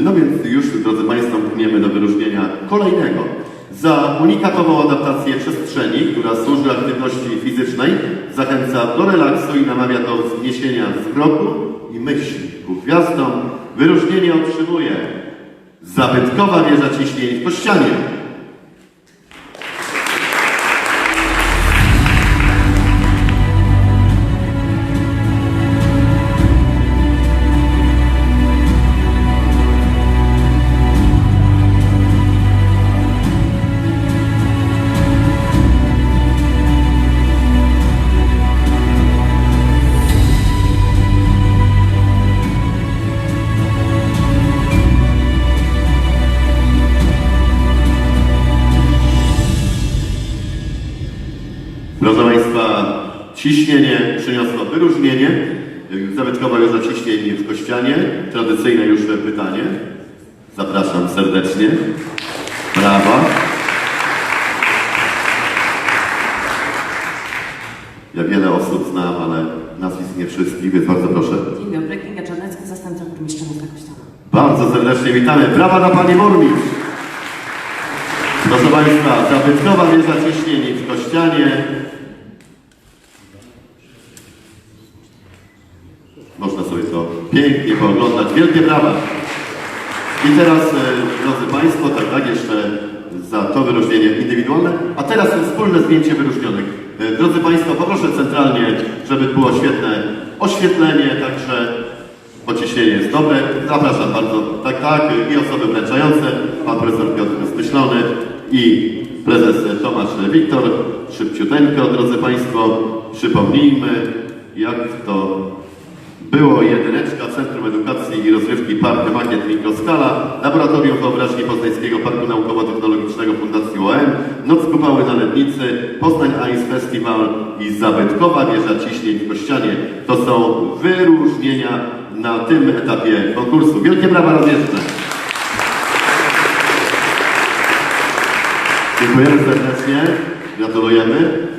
No więc już, drodzy Państwo, pchniemy do wyróżnienia kolejnego. Za unikatową adaptację przestrzeni, która służy aktywności fizycznej, zachęca do relaksu i namawia do wzniesienia wzroku i myśli ku gwiazdom, wyróżnienie otrzymuje zabytkowa wieża ciśnień w Kościanie. Proszę Państwa, ciśnienie przyniosło wyróżnienie. Zabytkowa wieża ciśnień w Kościanie. Tradycyjne już pytanie. Zapraszam serdecznie. Brawa. Ja wiele osób znam, ale nazwisk nie wszystkich, więc bardzo proszę. Dzień dobry, Kinga Czarnecka, zastępca burmistrza miasta Kościana. Bardzo serdecznie witamy. Brawa dla Pani Burmistrz. Proszę Państwa, zabytkowa wieża ciśnień w Kościanie. Można sobie to pięknie pooglądać. Wielkie brawa. I teraz, e, drodzy Państwo, tak, tak, jeszcze za to wyróżnienie indywidualne. A teraz wspólne zdjęcie wyróżnionych. E, Drodzy Państwo, poproszę centralnie, żeby było świetne oświetlenie, także pociśnienie jest dobre. Zapraszam bardzo, tak, tak, i osoby wręczające, pan profesor Piotr Zmyślony i prezes Tomasz Wiktor. Szybciuteńko, drodzy Państwo, przypomnijmy, jak to było jedyneczka Centrum Edukacji i Rozrywki Park Makiet Mikroskala, Laboratorium Wyobraźni Poznańskiego Parku Naukowo-Technologicznego Fundacji OM, Noc Kupały na Lednicy, Poznań Ice Festival i Zabytkowa Wieża Ciśnień w Kościanie. To są wyróżnienia na tym etapie konkursu. Wielkie brawa raz jeszcze. Dziękujemy serdecznie, gratulujemy.